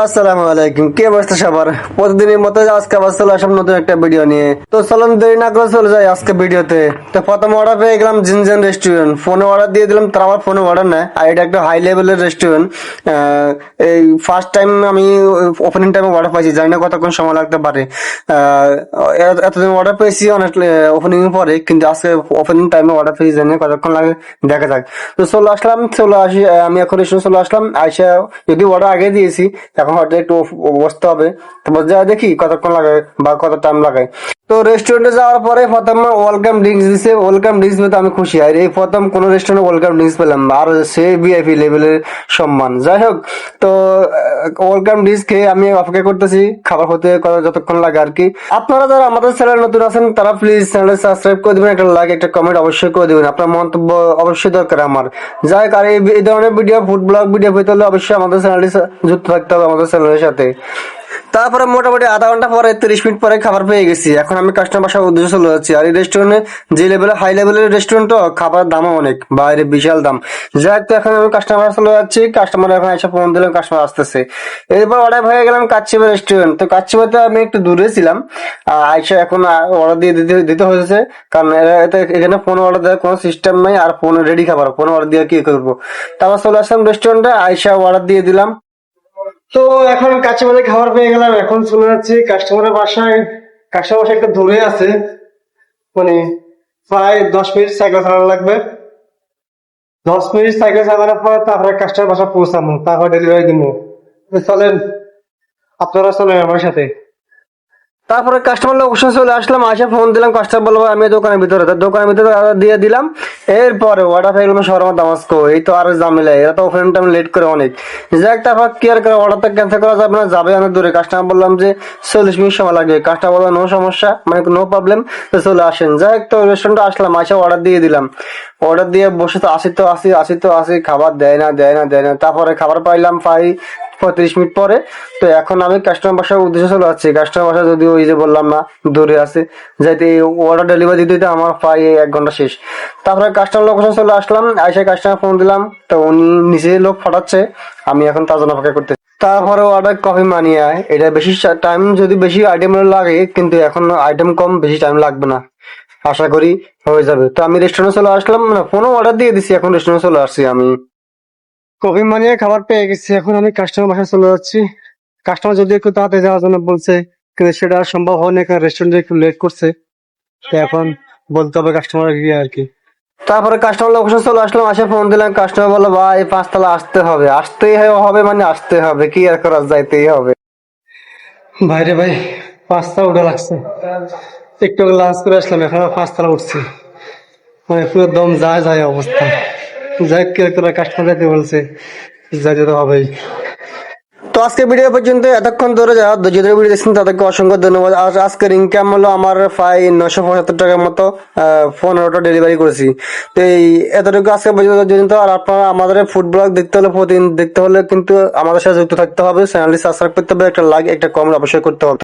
আসসালামু আলাইকুম। কি অবস্থা সবার? প্রতিদিনের মতো আজকে আবার চলে আসলাম নতুন একটা ভিডিও নিয়ে। তো চলুন দেরি না করে চলে যাই আজকে ভিডিওতে তো। প্রথম অর্ডার পেয়ে গেলাম জিনজেন রেস্টুরেন্ট ফোনে অর্ডার দিয়ে দিলাম, তারা আমার ফোনে অর্ডার নেয় আর এটা একটা হাই লেভেলের রেস্টুরেন্ট এই ফার্স্ট টাইম আমি ওপেনিং টাইমে অর্ডার পাইছি, জানি না কতক্ষণ সময় লাগতে পারে। এতদিন অর্ডার পেয়েছি অনেক ওপেনিং পরে, কিন্তু আজকে ওপেনিং টাইমে অর্ডার পেয়েছি, জানি না কতক্ষণ লাগে, দেখা যাক। তো চলে আসলাম, চলে আসি, আমি এখন চলে আসলাম, আইসা যদি অর্ডার আগে দিয়েছি এখন হয়তো একটু বসতে হবে। তারপর যা দেখি কতক্ষণ লাগে বা কত টাইম লাগে তো রেস্টুরেন্টে যাওয়ার পরে প্রথম ওয়েলকাম ড্রিঙ্কস দিছে। ওয়েলকাম ড্রিঙ্কস পেতে আমি খুশি। আর এই প্রথম কোন রেস্টুরেন্টে ওয়েলকাম ড্রিঙ্কস পেলাম আর সে ভিআইপি লেভেলের সম্মান। যাই হোক, তো ওয়েলকাম ড্রিঙ্কস খেয়ে আমি অপেক্ষা করতেছি। খাবার হতে যতক্ষণ লাগে আর কি। আপনারা যারা আমাদের চ্যানেল নতুন আছেন, তারা প্লিজ চ্যানেল সাবস্ক্রাইব করে দেবেন। একটা লাইক একটা কমেন্ট অবশ্যই করে দিবেন। আপনার মন্তব্য অবশ্যই দরকার আমার। যাই হোক, আর এই ধরনের ভিডিও ফুড ব্লগ ভিডিও পেতে হলে অবশ্যই আমাদের চ্যানেলটি যুক্ত থাকতে হবে। আমাদের চ্যানেলের সাথে। তারপরে মোটামুটি আধা ঘণ্টা পরে তিরিশ মিনিট পরে খাবার পেয়ে গেছি। এখন আমি কাস্টমার বাসার উদ্দেশ্যে চলে যাচ্ছি। আর এই রেস্টুরেন্টে যে লেভেলের হাই লেভেলের রেস্টুরেন্ট খাবার দামও অনেক বাইরে বিশাল দাম। যাই হোক, এখন আমি কাস্টমার চলে যাচ্ছি। কাস্টমার এখন এসে ফোন দিলাম কাস্টমার আসতেছে। এরপর অর্ডার হয়ে গেলাম কাচ্চিবা রেস্টুরেন্ট তো কাচ্চিবাতে আমি একটু দূরে ছিলাম। আর আইসা এখন অর্ডার দিয়ে দিতে দিতে হয়েছে। কারণ এখানে ফোন অর্ডার দেওয়ার কোনো সিস্টেম নাই। আর ফোন রেডি খাবার ফোন অর্ডার দিয়ে কি করব? তারপর চলে আসলাম রেস্টুরেন্টে আইসা অর্ডার দিয়ে দিলাম। তো এখন বাজে খাবার পেয়ে গেলাম, এখন শুনে যাচ্ছি কাস্টমারের বাসায়। কাস্টমার বাসায় একটা দূরে আছে মানে প্রায় দশ মিনিট সাইকেল চালানো লাগবে। দশ মিনিট সাইকেল চালানোর পর তারপরে কাস্টমার বাসা পৌঁছাবো, তারপর ডেলিভারি দিব। চলেন, আপনারা চলেন আমার সাথে। তারপরে কাস্টমার লোকেশন চলে আসলাম, আসে ফোন দিলাম কাস্টমার বলব আমি দোকানের ভিতরে। তো দোকানের ভিতরে order দিয়ে দিলাম। এরপরে অর্ডার হয়ে গেলাম শর্মা দামাস্কো। এই তো আর ঝামেলা এরা তো ওপেন টাইম লেট করে অনেক। যাক, তারপর কি আর করে অর্ডারটা ক্যান্সেল করা যাবে না, যাবে অনেক দূরে। কাস্টমার বললাম যে, চল্লিশ মিনিট সময় লাগবে। কাস্টমার বলল নো সমস্যা মানে নো প্রবলেম তো চলে আসেন। যাই হোক তো রেস্টুরেন্টে আসলাম, আসে অর্ডার দিয়ে দিলাম। অর্ডার দিয়ে বসে তো আসি তো আসি আসি তো আসি, খাবার দেয় না দেয় না দেয় না। তারপরে খাবার পাইলাম, পাই। পঁয়ত্রিশ মিনিট পরে। তো এখন আমি কাস্টমার বাসার উদ্দেশ্যে চলে যাচ্ছি কাস্টমার বাসা যদি ওই যে বললাম না, দূরে আছে। যাইতে অর্ডার ডেলিভারি দিতে আমার প্রায় এক ঘণ্টা শেষ। তারপরে কাস্টমার লোকেশন চলে আসলাম। আইসা কাস্টমার ফোন দিলাম। তো উনি নিজে লোক ফাটাচ্ছে আমি এখন তার জন্য অপেক্ষা করতে তারপরে অর্ডার কফি মানিয়ে এটা বেশি টাইম যদি বেশি আইটেম লাগে, কিন্তু এখন আইটেম কম, বেশি টাইম লাগবে না। আশা করি হয়ে যাবে। তো আমি রেস্টুরেন্টে চলে আসলাম। না ফোনও অর্ডার দিয়ে দিছি। এখন রেস্টুরেন্টে চলে আসছি আমি। কফি মানিয়ে খাবার পেয়ে গেছি। এখন আমি কাস্টমার বাসায় চলে যাচ্ছি। কাস্টমার যদি একটু তাড়াতাড়ি যাওয়ার জন্য বলছে, কিন্তু সেটা সম্ভব হয়নি, কারণ রেস্টুরেন্টে একটু লেট করছে। তো এখন বলতে হবে কাস্টমার গিয়ে আর কি। তারপরে কাস্টমার লোকেশন চলে আসলাম, আসে ফোন দিলাম কাস্টমার বলল, ভাই পাঁচতলা আসতে হবে। আসতেই হবে মানে আসতে হবে, কি আর করা যাইতেই হবে। ভাইরে ভাই পাঁচটা উঠে লাগছে। একটু লাঞ্চ করে আসলাম, এখন পাঁচতলা উঠছি। মানে পুরো দম যায় যায় অবস্থা। যাই তোরা কাস্টমার যেতে বলছে। যাইতে তো হবেই। তো আজকে ভিডিও পর্যন্ত, এতক্ষণ ধরে যারা যদি ভিডিও দেখছেন, তাদেরকে অসংখ্য ধন্যবাদ। আর আজকের ইনকাম হলো আমার প্রায় নশো পঁচাত্তর টাকার মতো পনেরোটা ডেলিভারি করেছি। তো এই এতটুকু আজকে পর্যন্ত আর আপনারা আমাদের ফুড ব্লগ দেখতে হলে প্রতিদিন দেখতে হলে কিন্তু আমাদের সাথে যুক্ত থাকতে হবে। চ্যানেলটি সাবস্ক্রাইব করতে হবে, একটা লাইক একটা কমেন্ট অবশ্যই করতে হবে।